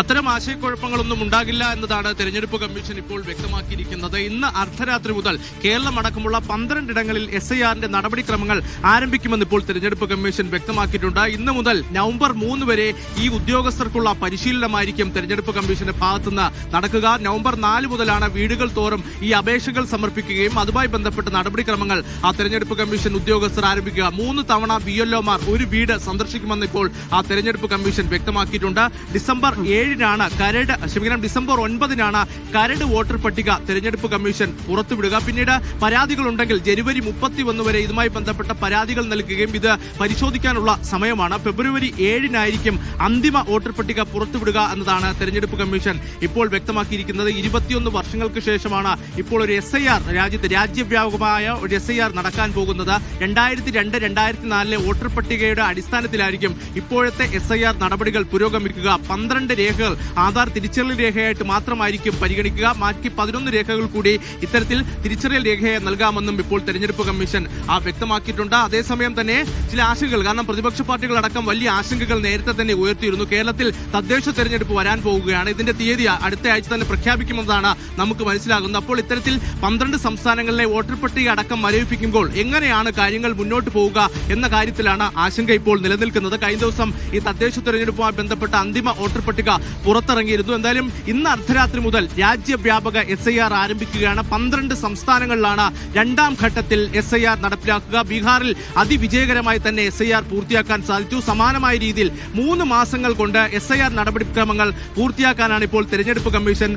അത്തരം ആശയക്കുഴപ്പങ്ങളൊന്നും ഉണ്ടാകില്ല എന്നതാണ് തെരഞ്ഞെടുപ്പ് കമ്മീഷൻ ഇപ്പോൾ വ്യക്തമാക്കിയിരിക്കുന്നത്. ഇന്ന് അർദ്ധരാത്രി മുതൽ കേരളം കേരളമടക്കമുള്ള പന്ത്രണ്ടിടങ്ങളിൽ എസ് ഐ ആറിന്റെ നടപടിക്രമങ്ങൾ ആരംഭിക്കുമെന്ന് ഇപ്പോൾ തെരഞ്ഞെടുപ്പ് കമ്മീഷൻ വ്യക്തമാക്കിയിട്ടുണ്ട്. ഇന്ന് മുതൽ നവംബർ മൂന്ന് വരെ ഈ ഉദ്യോഗസ്ഥർക്കുള്ള പരിശീലനമായിരിക്കും തെരഞ്ഞെടുപ്പ് കമ്മീഷന്റെ ഭാഗത്തുനിന്ന് നടക്കുക. നവംബർ നാല് മുതലാണ് വീടുകൾ തോറും ഈ അപേക്ഷകൾ സമർപ്പിക്കുകയും അതുമായി ബന്ധപ്പെട്ട നടപടിക്രമങ്ങൾ ആ തെരഞ്ഞെടുപ്പ് കമ്മീഷൻ ഉദ്യോഗസ്ഥർ ആരംഭിക്കുക. മൂന്ന് തവണ ബി എൽഒമാർ ഒരു വീട് സന്ദർശിക്കുമെന്ന് ഇപ്പോൾ ആ തെരഞ്ഞെടുപ്പ് കമ്മീഷൻ വ്യക്തമാക്കിയിട്ടുണ്ട്. ഡിസംബർ ഏഴിനാണ് കരട് ക്ഷമിക്കണം ഡിസംബർ ഒൻപതിനാണ് കരട് വോട്ടർ പട്ടിക തെരഞ്ഞെടുപ്പ് കമ്മീഷൻ പുറത്തുവിടുക. പിന്നീട് പരാതികൾ ഉണ്ടെങ്കിൽ ജനുവരി മുപ്പത്തി ഒന്ന് വരെ ഇതുമായി ബന്ധപ്പെട്ട പരാതികൾ നൽകുകയും ഇത് പരിശോധിക്കാനുള്ള സമയമാണ്. ഫെബ്രുവരി ഏഴിനായിരിക്കും അന്തിമ വോട്ടർ പട്ടിക പുറത്തുവിടുക എന്നതാണ് തെരഞ്ഞെടുപ്പ് കമ്മീഷൻ ഇപ്പോൾ വ്യക്തമാക്കിയിരിക്കുന്നത്. ഇരുപത്തിയൊന്ന് വർഷങ്ങൾക്ക് ശേഷമാണ് ഇപ്പോൾ ഒരു എസ് ഐ ആർ രാജ്യത്ത് രാജ്യവ്യാപകമായ ഒരു എസ് ഐ ആർ നടക്കാൻ പോകുന്നത്. രണ്ടായിരത്തി രണ്ട് രണ്ടായിരത്തി നാലിലെ വോട്ടർ പട്ടികയുടെ അടിസ്ഥാനത്തിലായിരിക്കും ഇപ്പോഴത്തെ എസ് ഐ ആർ നടപടികൾ പുരോഗമിക്കുക. പന്ത്രണ്ട് രേഖകൾ. ആധാർ തിരിച്ചറിയൽ രേഖയായിട്ട് മാത്രമായിരിക്കും പരിഗണിക്കുക. ബാക്കി പതിനൊന്ന് രേഖകൾ കൂടി ഇത്തരത്തിൽ തിരിച്ചറിയൽ രേഖയെ നൽകാമെന്നും ഇപ്പോൾ തെരഞ്ഞെടുപ്പ് കമ്മീഷൻ ആ വ്യക്തമാക്കിയിട്ടുണ്ട്. അതേസമയം തന്നെ ചില ആശങ്കകൾ കാരണം പ്രതിപക്ഷ പാർട്ടികളടക്കം വലിയ ആശങ്കകൾ നേരത്തെ തന്നെ ഉയർത്തിയിരുന്നു. കേരളത്തിൽ തദ്ദേശ തെരഞ്ഞെടുപ്പ് വരാൻ പോവുകയാണ്. ഇതിന്റെ തീയതി അടുത്ത ആഴ്ച തന്നെ പ്രഖ്യാപിക്കുമെന്നാണ് നമുക്ക് മനസ്സിലാകുന്നത്. അപ്പോൾ ഇത്തരത്തിൽ പന്ത്രണ്ട് സംസ്ഥാനങ്ങളിലെ വോട്ടർ പട്ടിക അടക്കം മരവിപ്പിക്കുമ്പോൾ എങ്ങനെയാണ് കാര്യങ്ങൾ മുന്നോട്ട് പോവുക എന്ന കാര്യത്തിലാണ് ആശങ്ക ഇപ്പോൾ നിലനിൽക്കുന്നത്. കഴിഞ്ഞ ദിവസം ഈ തദ്ദേശ തെരഞ്ഞെടുപ്പുമായി ബന്ധപ്പെട്ട അന്തിമ വോട്ടർ പട്ടിക പുറത്തിറങ്ങിയിരുന്നു. എന്തായാലും ഇന്ന് അർദ്ധരാത്രി മുതൽ രാജ്യവ്യാപക എസ് ഐ ആർ ആരംഭിക്കുകയാണ്. പന്ത്രണ്ട് സംസ്ഥാനങ്ങളിലാണ് രണ്ടാം ഘട്ടത്തിൽ എസ് ഐ ആർ നടപ്പിലാക്കുക. ബീഹാറിൽ അതിവിജയകരമായി തന്നെ എസ് ഐ ആർ പൂർത്തിയാക്കാൻ സാധിച്ചു. സമാനമായ രീതിയിൽ മൂന്ന് മാസങ്ങൾ കൊണ്ട് എസ് ഐ ആർ നടപടിക്രമങ്ങൾ പൂർത്തിയാക്കാനാണ് ഇപ്പോൾ തെരഞ്ഞെടുപ്പ് കമ്മീഷൻ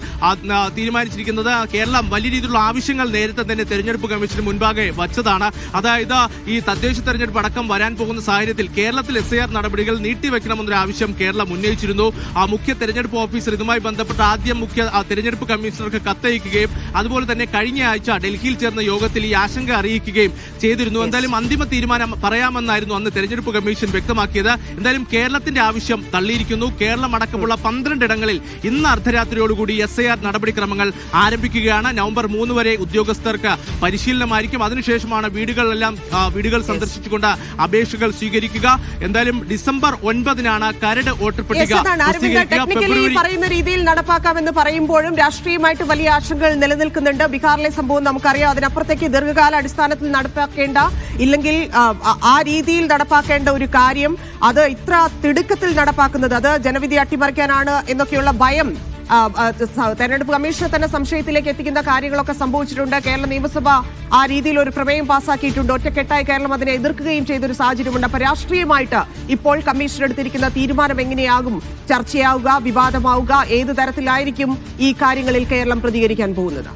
തീരുമാനിച്ചിരിക്കുന്നത്. കേരളം വലിയ രീതിയിലുള്ള ആവശ്യങ്ങൾ നേരത്തെ തന്നെ തെരഞ്ഞെടുപ്പ് കമ്മീഷന് മുൻപാകെ വച്ചതാണ്. അതായത് ഈ തദ്ദേശ തെരഞ്ഞെടുപ്പ് അടക്കം വരാൻ പോകുന്ന സാഹചര്യത്തിൽ കേരളത്തിൽ എസ് ഐ ആർ നടപടികൾ നീട്ടിവെക്കണമെന്നൊരു ആവശ്യം കേരളം ഉന്നയിച്ചിരുന്നു. ആ മുഖ്യ തെരഞ്ഞെടുപ്പ് ഓഫീസർ ഇതുമായി ബന്ധപ്പെട്ട് ആദ്യം മുഖ്യ തെരഞ്ഞെടുപ്പ് കമ്മീഷണർക്ക് കത്തയക്കുകയും അതുപോലെ തന്നെ കഴിഞ്ഞ ആഴ്ച ഡൽഹിയിൽ ചേർന്ന യോഗത്തിൽ ഈ ആശങ്ക അറിയിക്കുകയും ചെയ്തിരുന്നു. എന്തായാലും അന്തിമ തീരുമാനം പറയാമെന്നായിരുന്നു അന്ന് തെരഞ്ഞെടുപ്പ് കമ്മീഷൻ വ്യക്തമാക്കിയത്. എന്തായാലും കേരളത്തിന്റെ ആവശ്യം തള്ളിയിരിക്കുന്നു. കേരളം അടക്കമുള്ള പന്ത്രണ്ടിടങ്ങളിൽ ഇന്ന് അർദ്ധരാത്രിയോടുകൂടി എസ് ഐ ആർ നടപടിക്രമങ്ങൾ ആരംഭിക്കുകയാണ്. നവംബർ മൂന്ന് വരെ ഉദ്യോഗസ്ഥർക്ക് പരിശീലനമായിരിക്കും. അതിനുശേഷമാണ് വീടുകളെല്ലാം വീടുകൾ സന്ദർശിച്ചുകൊണ്ട് അപേക്ഷകൾ സ്വീകരിക്കുക. എന്തായാലും ഡിസംബർ ഒൻപതിനാണ് കരട് വോട്ടർ പട്ടിക ടെക്നിക്കലി പറയുന്ന രീതിയിൽ നടപ്പാക്കാമെന്ന് പറയുമ്പോഴും രാഷ്ട്രീയമായിട്ട് വലിയ ആശങ്കകൾ നിലനിൽക്കുന്നുണ്ട്. ബീഹാറിലെ സംഭവം നമുക്കറിയാം. അതിനപ്പുറത്തേക്ക് ദീർഘകാല അടിസ്ഥാനത്തിൽ നടപ്പാക്കേണ്ട ഇല്ലെങ്കിൽ ആ, രീതിയിൽ നടപ്പാക്കേണ്ട ഒരു കാര്യം അത് ഇത്ര തിടുക്കത്തിൽ നടപ്പാക്കുന്നത്. അത് ജനവിധി അട്ടിമറിക്കാനാണ് എന്നൊക്കെയുള്ള ഭയം തെരഞ്ഞെടുപ്പ് കമ്മീഷനെ തന്നെ സംശയത്തിലേക്ക് എത്തിക്കുന്ന കാര്യങ്ങളൊക്കെ സംഭവിച്ചിട്ടുണ്ട്. കേരള നിയമസഭ ആ രീതിയിൽ ഒരു പ്രമേയം പാസാക്കിയിട്ടുണ്ട്. ഒറ്റക്കെട്ടായി കേരളം അതിനെ എതിർക്കുകയും ചെയ്തൊരു സാഹചര്യമുണ്ട്. അപ്പൊ രാഷ്ട്രീയമായിട്ട് ഇപ്പോൾ കമ്മീഷൻ എടുത്തിരിക്കുന്ന തീരുമാനം എങ്ങനെയാകും? ചർച്ചയാവുക വിവാദമാവുക ഏത് തരത്തിലായിരിക്കും ഈ കാര്യങ്ങളിൽ കേരളം പ്രതികരിക്കാൻ പോകുന്നത്?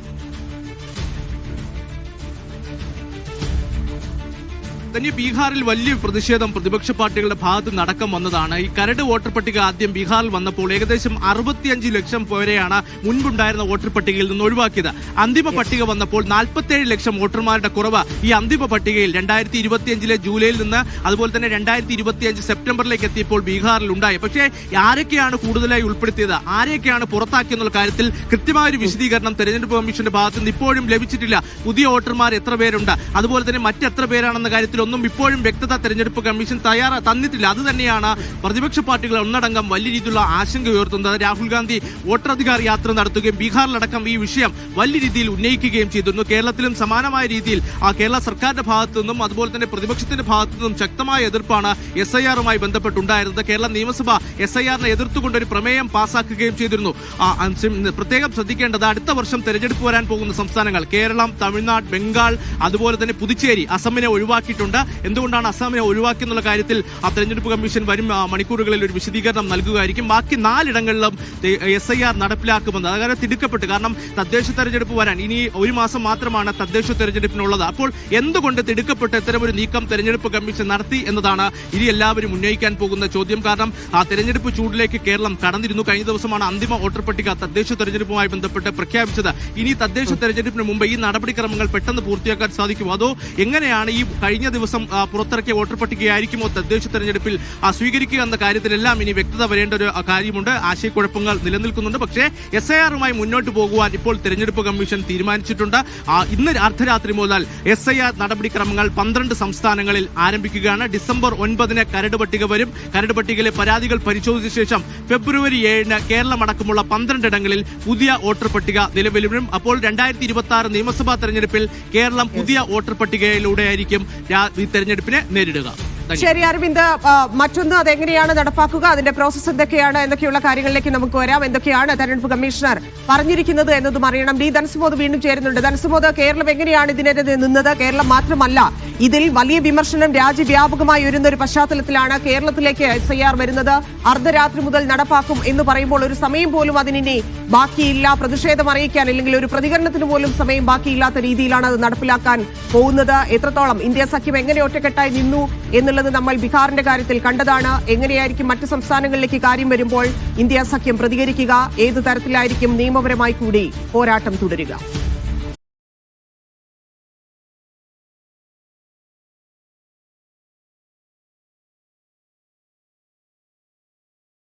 തന്നെ ബീഹാറിൽ വലിയ പ്രതിഷേധം പ്രതിപക്ഷ പാർട്ടികളുടെ ഭാഗത്ത് നടക്കം വന്നതാണ്. ഈ കരട് വോട്ടർ പട്ടിക ആദ്യം ബീഹാറിൽ വന്നപ്പോൾ ഏകദേശം അറുപത്തിയഞ്ച് ലക്ഷം പേരെയാണ് മുൻപുണ്ടായിരുന്ന വോട്ടർ പട്ടികയിൽ നിന്ന് ഒഴിവാക്കിയത്. അന്തിമ പട്ടിക വന്നപ്പോൾ നാൽപ്പത്തേഴ് ലക്ഷം വോട്ടർമാരുടെ കുറവ് ഈ അന്തിമ പട്ടികയിൽ രണ്ടായിരത്തി ഇരുപത്തിയഞ്ചിലെ ജൂലൈയിൽ നിന്ന് അതുപോലെ തന്നെ രണ്ടായിരത്തി ഇരുപത്തിയഞ്ച് സെപ്റ്റംബറിലേക്ക് എത്തിയപ്പോൾ ബീഹാറിൽ ഉണ്ടായി. പക്ഷേ ആരൊക്കെയാണ് കൂടുതലായി ഉൾപ്പെടുത്തിയത്? ആരെയൊക്കെയാണ് പുറത്താക്കിയെന്നുള്ള കാര്യത്തിൽ കൃത്യമായ ഒരു വിശദീകരണം തെരഞ്ഞെടുപ്പ് കമ്മീഷന്റെ ഭാഗത്ത് നിന്ന് ഇപ്പോഴും ലഭിച്ചിട്ടില്ല. പുതിയ വോട്ടർമാർ എത്ര പേരുണ്ട്? അതുപോലെ തന്നെ മറ്റെത്ര പേരാണെന്ന കാര്യത്തിൽ ഒന്നും ഇപ്പോഴും വ്യക്തത തെരഞ്ഞെടുപ്പ് കമ്മീഷൻ തയ്യാറ തന്നിട്ടില്ല. അത് തന്നെയാണ് പ്രതിപക്ഷ പാർട്ടികൾ ഒന്നടങ്കം വലിയ രീതിയിലുള്ള ആശങ്ക ഉയർത്തുന്നത്. രാഹുൽ ഗാന്ധി വോട്ടറധികാർ യാത്ര നടത്തുകയും ബീഹാറിലടക്കം ഈ വിഷയം വലിയ രീതിയിൽ ഉന്നയിക്കുകയും ചെയ്തിരുന്നു. കേരളത്തിലും സമാനമായ രീതിയിൽ ആ കേരള സർക്കാരിന്റെ ഭാഗത്തു നിന്നും അതുപോലെ തന്നെ പ്രതിപക്ഷത്തിന്റെ ഭാഗത്തു നിന്നും ശക്തമായ എതിർപ്പാണ് എസ് ഐ ആറുമായി ബന്ധപ്പെട്ടുണ്ടായിരുന്നത്. കേരള നിയമസഭ എസ് ഐ ആറിനെ എതിർത്തുകൊണ്ട് ഒരു പ്രമേയം പാസാക്കുകയും ചെയ്തിരുന്നു. പ്രത്യേകം ശ്രദ്ധിക്കേണ്ടത് അടുത്ത വർഷം തെരഞ്ഞെടുപ്പ് വരാൻ പോകുന്ന സംസ്ഥാനങ്ങൾ കേരളം തമിഴ്നാട് ബംഗാൾ അതുപോലെ തന്നെ പുതുച്ചേരി അസമിനെ ഒഴിവാക്കിയിട്ടുണ്ട്. എന്തുകൊണ്ടാണ് അസാമിനെ ഒഴിവാക്കി എന്നുള്ള കാര്യത്തിൽ ആ തെരഞ്ഞെടുപ്പ് കമ്മീഷൻ വരും മണിക്കൂറുകളിൽ ഒരു വിശദീകരണം നൽകുകയായിരിക്കും. ബാക്കി നാലിടങ്ങളിലും എസ് ഐ ആർ നടപ്പിലാക്കുമെന്ന് അതായത് തിടുക്കപ്പെട്ട്. കാരണം തദ്ദേശ തെരഞ്ഞെടുപ്പ് വരാൻ ഇനി ഒരു മാസം മാത്രമാണ് തദ്ദേശ തെരഞ്ഞെടുപ്പിനുള്ളത്. അപ്പോൾ എന്തുകൊണ്ട് തിടുക്കപ്പെട്ട് ഒരു നീക്കം തെരഞ്ഞെടുപ്പ് കമ്മീഷൻ നടത്തി എന്നതാണ് ഇനി എല്ലാവരും ഉന്നയിക്കാൻ പോകുന്ന ചോദ്യം. കാരണം ആ തെരഞ്ഞെടുപ്പ് ചൂടിലേക്ക് കേരളം കടന്നിരുന്നു. കഴിഞ്ഞ ദിവസമാണ് അന്തിമ വോട്ടർ പട്ടിക തദ്ദേശ തെരഞ്ഞെടുപ്പുമായി ബന്ധപ്പെട്ട് പ്രഖ്യാപിച്ചത്. ഇനി തദ്ദേശ തെരഞ്ഞെടുപ്പിന് മുമ്പ് ഈ നടപടിക്രമങ്ങൾ പെട്ടെന്ന് പൂർത്തിയാക്കാൻ സാധിക്കുമോ? അതോ എങ്ങനെയാണ് ഈ കഴിഞ്ഞ ദിവസം ദിവസം പുറത്തിറക്കിയ വോട്ടർ പട്ടികയായിരിക്കുമോ തദ്ദേശ തെരഞ്ഞെടുപ്പിൽ സ്വീകരിക്കുക എന്ന കാര്യത്തിലെല്ലാം ഇനി വ്യക്തത വരേണ്ട ഒരു കാര്യമുണ്ട്. ആശയക്കുഴപ്പങ്ങൾ നിലനിൽക്കുന്നുണ്ട്. പക്ഷേ എസ് ഐ ആറുമായി മുന്നോട്ട് പോകുവാൻ ഇപ്പോൾ തെരഞ്ഞെടുപ്പ് കമ്മീഷൻ തീരുമാനിച്ചിട്ടുണ്ട്. ഇന്ന് അർദ്ധരാത്രി മുതൽ എസ് ഐ ആർ നടപടിക്രമങ്ങൾ പന്ത്രണ്ട് സംസ്ഥാനങ്ങളിൽ ആരംഭിക്കുകയാണ്. ഡിസംബർ ഒൻപതിന് കരട് പട്ടിക വരും. കരട് പട്ടികയിലെ പരാതികൾ പരിശോധിച്ച ശേഷം ഫെബ്രുവരി ഏഴിന് കേരളം അടക്കമുള്ള പന്ത്രണ്ടിടങ്ങളിൽ പുതിയ വോട്ടർ പട്ടിക നിലവിൽ വരും. അപ്പോൾ രണ്ടായിരത്തി ഇരുപത്തി ആറ് നിയമസഭാ തെരഞ്ഞെടുപ്പിൽ കേരളം പുതിയ വോട്ടർ പട്ടികയിലൂടെയായിരിക്കും ഈ തെരഞ്ഞെടുപ്പിനെ നേരിടുക. ശരി അരവിന്ദ് മറ്റൊന്ന് അതെങ്ങനെയാണ് നടപ്പാക്കുക? അതിന്റെ പ്രോസസ് എന്തൊക്കെയാണ്? എന്തൊക്കെയുള്ള കാര്യങ്ങളിലേക്ക് നമുക്ക് വരാം? എന്തൊക്കെയാണ് തെരഞ്ഞെടുപ്പ് കമ്മീഷണർ പറഞ്ഞിരിക്കുന്നത് എന്നതും അറിയണം. ഡി ധനസുമോദ് വീണ്ടും ചേരുന്നുണ്ട്. ധനസുമോദ് കേരളം എങ്ങനെയാണ് ഇതിനെതിരെ നിന്നത്? കേരളം മാത്രമല്ല ഇതിൽ വലിയ വിമർശനം രാജ്യവ്യാപകമായി വരുന്ന ഒരു പശ്ചാത്തലത്തിലാണ് കേരളത്തിലേക്ക് എസ് വരുന്നത്. അർദ്ധരാത്രി മുതൽ നടപ്പാക്കും എന്ന് പറയുമ്പോൾ ഒരു സമയം പോലും അതിനി ബാക്കിയില്ല പ്രതിഷേധം അറിയിക്കാൻ അല്ലെങ്കിൽ ഒരു പ്രതികരണത്തിന് പോലും സമയം ബാക്കിയില്ലാത്ത രീതിയിലാണ് അത് നടപ്പിലാക്കാൻ പോകുന്നത്. എത്രത്തോളം ഇന്ത്യ സഖ്യം എങ്ങനെ ഒറ്റക്കെട്ടായി നിന്നു എന്നുള്ളത് നമ്മൾ ബീഹാറിന്റെ കാര്യത്തിൽ കണ്ടതാണ്. എങ്ങനെയായിരിക്കും മറ്റ് സംസ്ഥാനങ്ങളിലേക്ക് കാര്യം വരുമ്പോൾ ഇന്ത്യ സഖ്യം പ്രതികരിക്കുക? ഏത് തരത്തിലായിരിക്കും നിയമപരമായി കൂടി പോരാട്ടം തുടരുക?